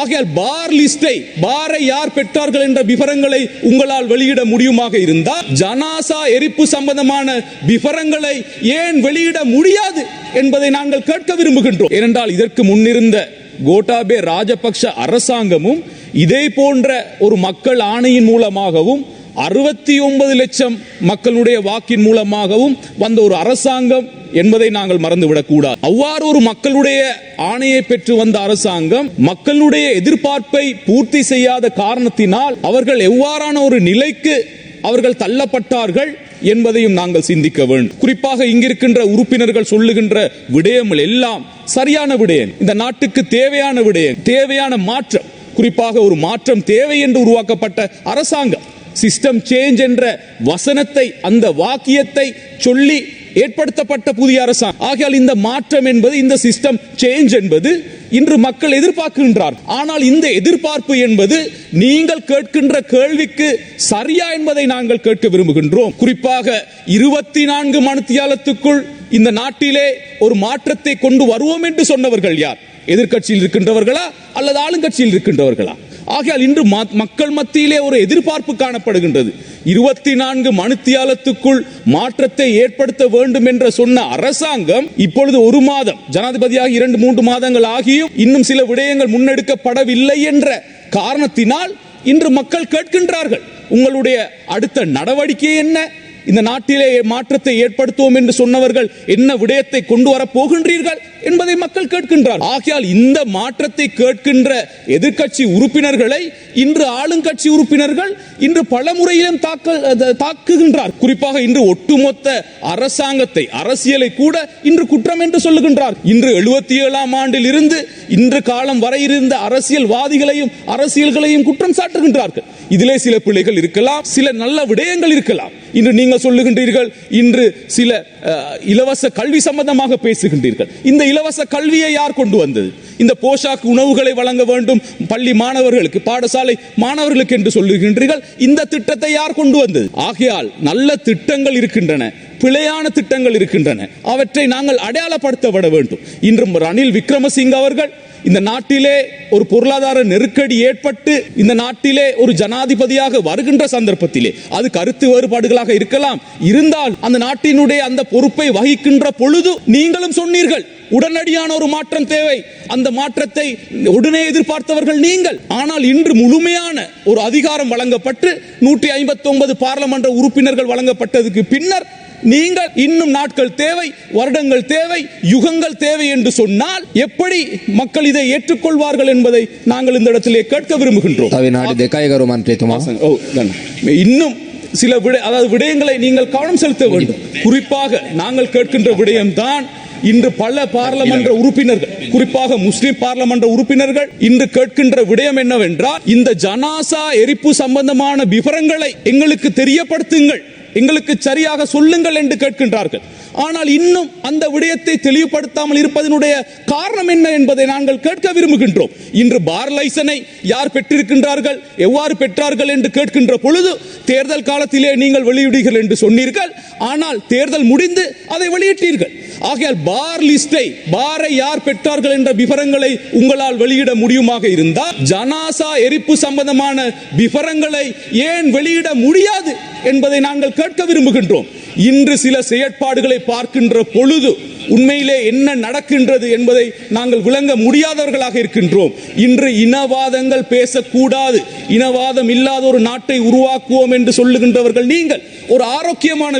ஆகையால் பார் லிஸ்டை பாரை யார் பெற்றார்கள் என்ற விவரங்களை உங்களால் வெளியிட முடியுமாக இருந்தால் ஜனாசா எரிப்பு சம்பந்தமான விவரங்களை ஏன் வெளியிட முடியாது என்பதை நாங்கள் கேட்க விரும்புகின்றோம். ஏனென்றால் இதற்கு முன்னிருந்த கோட்டாபே ராஜபக்ஷ அரசாங்கமும் இதே போன்ற ஒரு மக்கள் ஆணையின் மூலமாகவும் அறுபத்தி ஒன்பது லட்சம் மக்களுடைய வாக்கின் மூலமாகவும் வந்த ஒரு அரசாங்கம் என்பதை நாங்கள் மறந்துவிடக்கூடாது. அவ்வாறு ஒரு மக்களுடைய ஆணையை பெற்று வந்த அரசாங்கம் மக்களுடைய எதிர்பார்ப்பை பூர்த்தி செய்யாத காரணத்தினால் அவர்கள் எவ்வாறான ஒரு நிலைக்கு அவர்கள் தள்ளப்பட்டார்கள் என்பதையும் நாங்கள் சிந்திக்க வேண்டும். குறிப்பாக இங்கிருக்கின்ற உறுப்பினர்கள் சொல்லுகின்ற விடயங்கள் எல்லாம் சரியான விடயம். இந்த நாட்டுக்கு தேவையான விடயம் தேவையான மாற்றம். குறிப்பாக ஒரு மாற்றம் தேவை என்று உருவாக்கப்பட்ட அரசாங்கம் சிஸ்டம் சேஞ்ச் என்ற வசனத்தை அந்த வாக்கியத்தை சொல்லி ஏற்படுத்தப்பட்ட புதிய அரசாங்கம். ஆகையால் இந்த மாற்றம் என்பது இந்த சிஸ்டம் சேஞ்ச் என்பது இன்று மக்கள் எதிர்பார்க்கின்றார். ஆனால் இந்த எதிர்பார்ப்பு என்பது நீங்கள் கேட்கின்ற கேள்விக்கு சரியா என்பதை நாங்கள் கேட்க விரும்புகின்றோம். குறிப்பாக இருபத்தி நான்கு மணித்தியாலத்துக்குள் இந்த நாட்டிலே ஒரு மாற்றத்தை கொண்டு வருவோம் என்று சொன்னவர்கள் யார்? எதிர்கட்சியில் இருக்கின்றவர்களா அல்லது ஆளுங்கட்சியில் இருக்கின்றவர்களா? ஆகையால் இன்று மக்கள் மத்தியிலே ஒரு எதிர்பார்ப்பு காணப்படுகின்றது. இருபத்தி நான்கு மணித்தியாலத்துக்குள் மாற்றத்தை ஏற்படுத்த வேண்டும் என்ற சொன்ன அரசாங்கம் இப்பொழுது ஒரு மாதம் ஜனாதிபதியாக இரண்டு மூன்று மாதங்கள் ஆகியும் இன்னும் சில விடயங்கள் முன்னெடுக்கப்படவில்லை என்ற காரணத்தினால் இன்று மக்கள் கேட்கின்றார்கள். உங்களுடைய அடுத்த நடவடிக்கை என்ன? இந்த நாட்டிலே மாற்றத்தை ஏற்படுத்துவோம் என்று சொன்னவர்கள் என்ன விடயத்தை கொண்டு வர போகின்றீர்கள் என்பதை மக்கள் கேட்கின்றார் ஆகையால் இந்த மாற்றத்தை கேட்கின்ற எதிர்க்கட்சி உறுப்பினர்களை இன்று ஆளுங்கட்சி உறுப்பினர்கள் இன்று பல முறையிலும் தாக்க தாக்குகின்றார் குறிப்பாக இன்று ஒட்டுமொத்த அரசாங்கத்தை அரசியலை கூட இன்று குற்றம் என்று சொல்லுகின்றார் இன்று எழுபத்தி ஏழாம் ஆண்டில் இருந்து இன்று காலம் வரை இருந்த அரசியல்வாதிகளையும் அரசியல்களையும் குற்றம் சாட்டுகின்றார்கள். இதிலே சில பிள்ளைகள் இருக்கலாம் சில நல்ல விடயங்கள் இருக்கலாம். இன்று நீங்கள் சொல்லுகின்றீர்கள் இன்று சில அஹ், இலவச கல்வி சம்பந்தமாக பேசுகின்றீர்கள். இந்த இலவச கல்வியை யார் கொண்டு வந்தது? இந்த போஷாக்கு உணவுகளை வழங்க வேண்டும் பள்ளி மாணவர்களுக்கு பாடசாலை மாணவர்களுக்கு என்று சொல்லுகின்றீர்கள். இந்த திட்டத்தை யார் கொண்டு வந்தது? ஆகையால் நல்ல திட்டங்கள் இருக்கின்றன பிழையான திட்டங்கள் இருக்கின்றன. அவற்றை நாங்கள் அடையாளப்படுத்தப்பட வேண்டும். இன்று ரணில் விக்ரமசிங்க அவர்கள் இந்த நாட்டிலே ஒரு பொருளாதார நெருக்கடி ஏற்பட்டு இந்த நாட்டிலே ஒரு ஜனாதிபதியாக வருகின்ற சந்தர்ப்பத்திலே அது கருத்து வேறுபாடுகளாக இருக்கலாம். இருந்தால் அந்த நாட்டினுடைய அந்த பொறுப்பை வகிக்கின்ற பொழுது நீங்களும் சொன்னீர்கள் உடனடியான ஒரு மாற்றம் தேவை. அந்த மாற்றத்தை உடனே எதிர்பார்த்தவர்கள் நீங்கள். ஆனால் இன்று முழுமையான ஒரு அதிகாரம் வழங்கப்பட்டு நூற்றி ஐம்பத்தி ஒன்பது பாராளுமன்ற உறுப்பினர்கள் வழங்கப்பட்டதுக்கு பின்னர் நீங்கள் இன்னும் நாட்கள் தேவை வருடங்கள் தேவை யுகங்கள் தேவை என்று சொன்னால் எப்படி மக்கள் இதை ஏற்றுக்கொள்வார்கள் என்பதை நாங்கள் இந்த இடத்திலே கேட்க விரும்புகின்றோம். இன்னும் சில விட அதாவது விடயங்களை நீங்கள் கவனம் செலுத்த வேண்டும். குறிப்பாக நாங்கள் கேட்கின்ற விடயம்தான் இன்று பல பாராளுமன்ற உறுப்பினர்கள் குறிப்பாக முஸ்லிம் பாராளுமன்ற உறுப்பினர்கள் இன்று கேட்கின்ற விடயம் என்னவென்றால் இந்த ஜனாசா எரிப்பு சம்பந்தமான விவரங்களை எங்களுக்கு தெரியப்படுத்துங்கள் எங்களுக்கு சரியாக சொல்லுங்கள் என்று கேட்கின்றார்கள். ஆனால் இன்னும் அந்த விடயத்தை தெளிவுபடுத்தாமல் இருப்பதனுடைய காரணம் என்ன என்பதை நாங்கள் கேட்க விரும்புகின்றோம். இன்று பார் லைசனை யார் பெற்றிருக்கின்றார்கள் எவ்வாறு பெற்றார்கள் என்று கேட்கின்ற பொழுது தேர்தல் காலத்திலே நீங்கள் வெளியிடுகிறீர்கள் என்று சொன்னீர்கள். ஆனால் தேர்தல் முடிந்து அதை வெளியிட்டீர்கள். ஆகையால் பார் லிஸ்டை பாரை யார் பெற்றார்கள் என்ற விவரங்களை உங்களால் வெளியிட முடியுமாக இருந்தால் ஜனாசா எரிப்பு சம்பந்தமான விவரங்களை ஏன் வெளியிட முடியாது என்பதை நாங்கள் கேட்க விரும்புகின்றோம். இன்று சில செயற்பாடுகளை பார்க்கின்ற பொழுது உண்மையிலே என்ன நடக்கின்றது என்பதை நாங்கள் விளங்க முடியாதவர்களாக இருக்கின்றோம். இன்று இனவாதங்கள் பேசக்கூடாது. இனவாதம் இல்லாத ஒரு நாட்டை உருவாக்குவோம் என்று சொல்லுகின்றவர்கள் நீங்கள். ஒரு ஆரோக்கியமான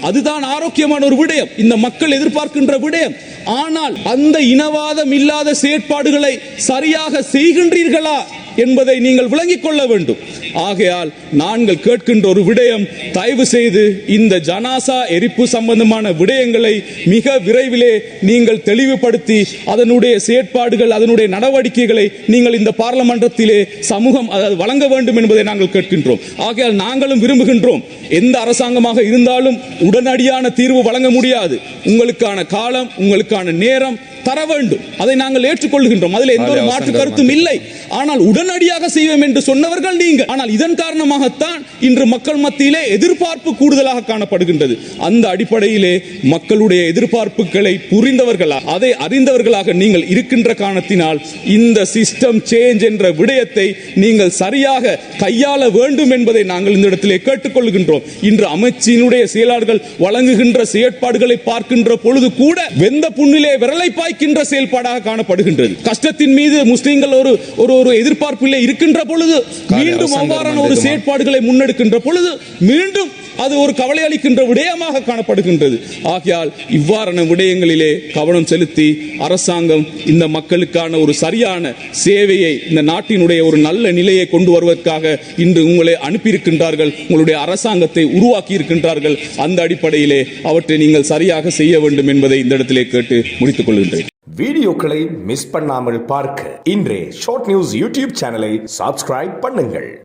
அதுதான் ஆரோக்கியமான ஒரு விடயம். இந்த மக்கள் எதிர்பார்க்கின்ற விடயம். ஆனால் அந்த இனவாதம் இல்லாத செயற்பாடுகளை சரியாக செய்கின்றீர்களா? என்பதை நீங்கள் விளங்கிக் கொள்ள வேண்டும். ஆகையால் நாங்கள் கேட்கின்ற ஒரு விடயம் தயவு செய்து இந்த ஜனாசா எரிப்பு சம்பந்தமான விடயங்களை மிக விரைவிலே நீங்கள் தெளிவுபடுத்தி அதனுடைய செயற்பாடுகள் அதனுடைய நடவடிக்கைகளை நீங்கள் இந்த பார்லமன்றத்திலே சமூகம் அதாவது வழங்க வேண்டும் என்பதை நாங்கள் கேட்கின்றோம். ஆகையால் நாங்களும் விரும்புகின்றோம். எந்த அரசாங்கமாக இருந்தாலும் உடனடியான தீர்வு வழங்க முடியாது. உங்களுக்கான காலம் உங்களுக்கான நேரம் தர வேண்டும். அதை நாங்கள் ஏற்றுக்கொள்கின்றோம். அதில் எந்த ஒரு மாற்று கருத்தும் இல்லை. ஆனால் உடனடியாக செய்வோம் என்று சொன்னவர்கள் நீங்கள். ஆனால் இதன் காரணமாகத்தான் இன்று மக்கள் மத்தியிலே எதிர்பார்ப்பு கூடுதலாக காணப்படுகின்றது. அந்த அடிப்படையிலே மக்களுடைய எதிர்பார்ப்புகளை புரிந்தவர்களாக அதை அறிந்தவர்களாக நீங்கள் இருக்கின்ற காரணத்தினால் இந்த சிஸ்டம் சேஞ்ச் என்ற விடயத்தை நீங்கள் சரியாக கையாள வேண்டும் என்பதை நாங்கள் இந்த இடத்திலே கேட்டுக்கொள்கின்றோம். இன்று அமைச்சினுடைய செயலாளர்கள் வழங்குகின்ற செயற்பாடுகளை பார்க்கின்ற பொழுது கூட வெந்த புண்ணிலே விரலை பாய்க்கின்ற செயல்பாடாக காணப்படுகின்றது கஷ்டத்தின் மீது முஸ்லிம்கள் ஒரு ஒரு ஒரு எதிர்பார்ப்பிலே இருக்கின்ற பொழுது மீண்டும் அவ்வாறான ஒரு. செயற்பாடுகளை முன்னெடுக்கின்ற பொழுது மீண்டும் அது ஒரு கவலை அளிக்கின்ற விடயமாக காணப்படுகின்றது. ஆகையால் இவ்வாறான விடயங்களிலே கவனம் செலுத்தி அரசாங்கம் இந்த மக்களுக்கான ஒரு சரியான சேவையை இந்த நாட்டினுடைய ஒரு நல்ல நிலையை கொண்டு வருவதற்காக இன்று உங்களை அனுப்பியிருக்கின்றார்கள் உங்களுடைய அரசாங்கத்தை உருவாக்கி இருக்கின்றார்கள் அந்த அடிப்படையிலே அவற்றை நீங்கள் சரியாக செய்ய வேண்டும் என்பதை இந்த இடத்திலே கேட்டு முடித்துக் கொள்கின்றேன். வீடியோக்களை மிஸ் பண்ணாமல் பார்க்க இன்றே ஷார்ட் நியூஸ் யூடியூப் சேனலை சப்ஸ்கிரைப் பண்ணுங்கள்.